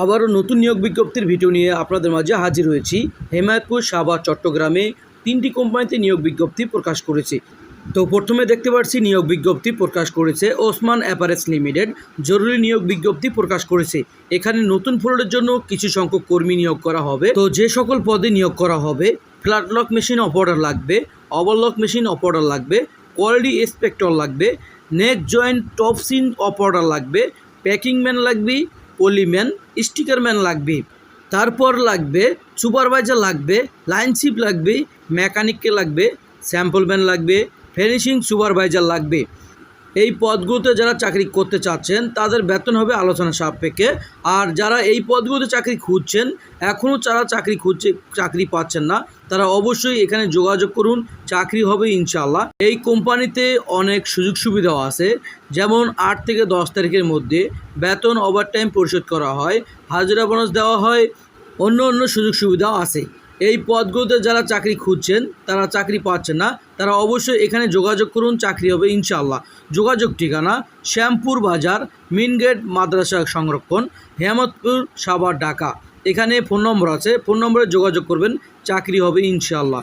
আবারও নতুন নিয়োগ বিজ্ঞপ্তির ভিডিও নিয়ে আপনাদের মাঝে হাজির হয়েছি। হেমায়তপুর সাবা চট্টগ্রামে তিনটি কোম্পানিতে নিয়োগ বিজ্ঞপ্তি প্রকাশ করেছে। তো প্রথমে দেখতে পাচ্ছি নিয়োগ বিজ্ঞপ্তি প্রকাশ করেছে ওসমান অ্যাপারেস লিমিটেড। জরুরি নিয়োগ বিজ্ঞপ্তি প্রকাশ করেছে। এখানে নতুন ফ্লোরের জন্য কিছু সংখ্যক কর্মী নিয়োগ করা হবে। তো যে সকল পদে নিয়োগ করা হবে, ফ্ল্যাট লক মেশিন অপারেটর লাগবে ওভারলক মেশিন অপারেটর লাগবে, কোয়ালিটি ইন্সপেক্টর লাগবে neck joint top seam operator লাগবে, প্যাকিং ম্যান লাগবে পলিম্যান স্টিকার ম্যান লাগবে। তারপর লাগবে সুপারভাইজার লাগবে লাইনশিপ লাগবে, মেকানিককে লাগবে, স্যাম্পল ম্যান লাগবে, ফিনিশিং সুপারভাইজার লাগবে। এই পদগুলোতে যারা চাকরি করতে চাচ্ছেন, তাদের বেতন হবে আলোচনা সাপেক্ষে। আর যারা এই পদগুলোতে চাকরি খুঁজছেন, এখনও যারা চাকরি খুঁজছে, চাকরি পাচ্ছেন না, তারা অবশ্যই এখানে যোগাযোগ করুন, চাকরি হবে ইনশাল্লাহ এই কোম্পানিতে অনেক সুযোগ সুবিধাও আছে, যেমন আট থেকে দশ তারিখের মধ্যে বেতন ওভারটাইম পরিশোধ করা হয়, হাজিরা বোনাস দেওয়া হয়, অন্য অন্য সুযোগ সুবিধাও আছে। এই পদগুলোতে যারা চাকরি খুঁজছেন, তারা চাকরি পাচ্ছেন না। তারা অবশ্যই এখানে যোগাযোগ করুন, চাকরি হবে ইনশাল্লাহ যোগাযোগ ঠিকানা, শ্যামপুর বাজার মেন গেট, মাদ্রাসা সংরক্ষণ হেমতপুর সাভার, ঢাকা। এখানে ফোন নম্বর আছে, ফোন নম্বরে যোগাযোগ করবেন, চাকরি হবে ইনশাল্লাহ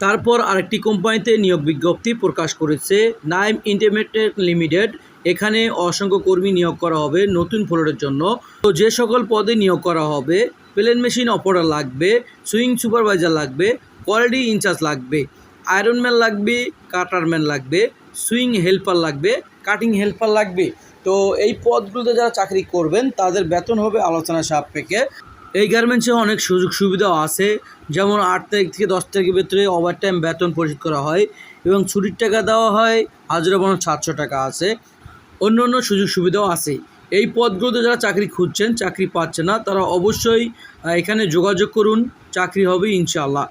তারপর আরেকটি কোম্পানিতে নিয়োগ বিজ্ঞপ্তি প্রকাশ করেছে, নাইম ইন্টারমিডিয়েট লিমিটেড। এখানে অসংখ্য কর্মী নিয়োগ করা হবে নতুন ফ্লোরের জন্য। তো যে সকল পদে নিয়োগ করা হবে প্লেন মেশিন অপারেটর লাগবে, সুইং সুপারভাইজার লাগবে, কোয়ালিটি ইনচার্জ লাগবে আয়রনম্যান লাগবে কাটারম্যান লাগবে, সুইং হেল্পার লাগবে, কাটিং হেল্পার লাগবে। তো এই পদগুলোতে যারা চাকরি করবেন, তাদের বেতন হবে আলোচনা সাপেক্ষে। এই গার্মেন্টসে অনেক সুযোগ সুবিধাও আছে। যেমন আট তারিখ থেকে দশ তারিখের ভেতরে ওভারটাইম বেতন পরিশোধ করা হয় এবং ছুটির টাকা দেওয়া হয়, হাজিরা বোনাস সাতশো টাকা আছে। অন্য অন্য সুযোগ সুবিধাও আছে। এই পদগুলোতে যারা চাকরি খুঁজছেন, চাকরি পাচ্ছে না, তারা অবশ্যই এখানে যোগাযোগ করুন, চাকরি হবে ইনশাল্লাহ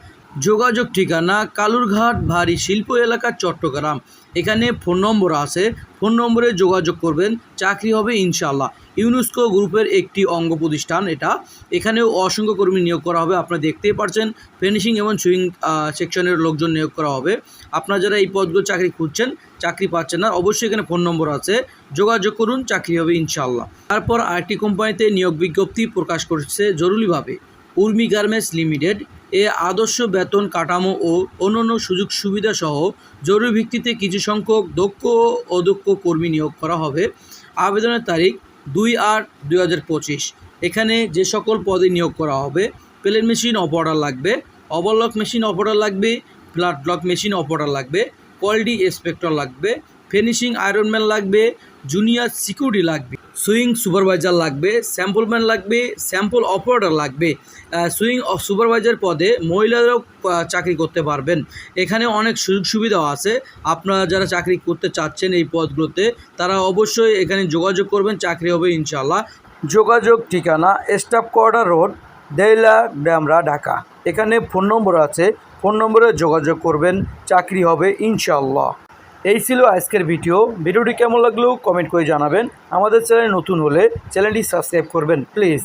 যোগাযোগ ঠিকানা কালুরঘাট ভারী শিল্প এলাকা, চট্টগ্রাম। এখানে ফোন নম্বর আছে। ফোন নম্বরে যোগাযোগ করবেন। চাকরি হবে ইনশাল্লাহ ইউনেস্কো গ্রুপের একটি অঙ্গ প্রতিষ্ঠান এটা। এখানেও অসংখ্য কর্মী নিয়োগ করা হবে। আপনারা দেখতেই পারছেন, ফিনিশিং এবং সুইং সেকশনের লোকজন নিয়োগ করা হবে। আপনারা যারা এই পদগুলো চাকরি খুঁজছেন, চাকরি পাচ্ছেন না, অবশ্যই এখানে ফোন নম্বর আছে। যোগাযোগ করুন, চাকরি হবে ইনশাল্লাহ তারপর আরেকটি কোম্পানিতে নিয়োগ বিজ্ঞপ্তি প্রকাশ করছে জরুরিভাবে। উর্মি গার্মেন্টস লিমিটেড এ আদর্শ বেতন কাঠামো ও অন্যান্য সুযোগ সুবিধা সহ জরুরি ভিত্তিতে কিছু সংখ্যক দক্ষ ও অদক্ষ কর্মী নিয়োগ করা হবে। আবেদনের তারিখ দুই আট দুই এখানে যে সকল পদে নিয়োগ করা হবে প্লেন মেশিন, অপারেটর লাগবে, ওভারলক মেশিন, অপারেটর লাগবে ফ্ল্যাট ব্লক মেশিন, অপারেটর লাগবে, কোয়ালিটি ইন্সপেক্টর লাগবে ফিনিশিং আয়রনম্যান লাগবে, জুনিয়র সিকিউরিটি লাগবে, সুইং সুপারভাইজার লাগবে, স্যাম্পলম্যান লাগবে, স্যাম্পল অপারেটর লাগবে। সুইং সুপারভাইজার পদে মহিলারাও চাকরি করতে পারবেন। এখানে অনেক সুযোগ সুবিধাও আছে। আপনারা যারা চাকরি করতে চাচ্ছেন এই পদগুলোতে, তারা অবশ্যই এখানে যোগাযোগ করবেন, চাকরি হবে ইনশাল্লাহ যোগাযোগ ঠিকানা, staff quarter road, Deila Demra, Dhaka. এখানে ফোন নম্বর আছে, ফোন নম্বরে যোগাযোগ করবেন, চাকরি হবে ইনশাল্লাহ এই ছিল আজকের ভিডিও। ভিডিওটি কেমন লাগল কমেন্ট করে জানাবেন। আমাদের চ্যানেল নতুন হলে চ্যানেলটি সাবস্ক্রাইব করবেন, প্লিজ।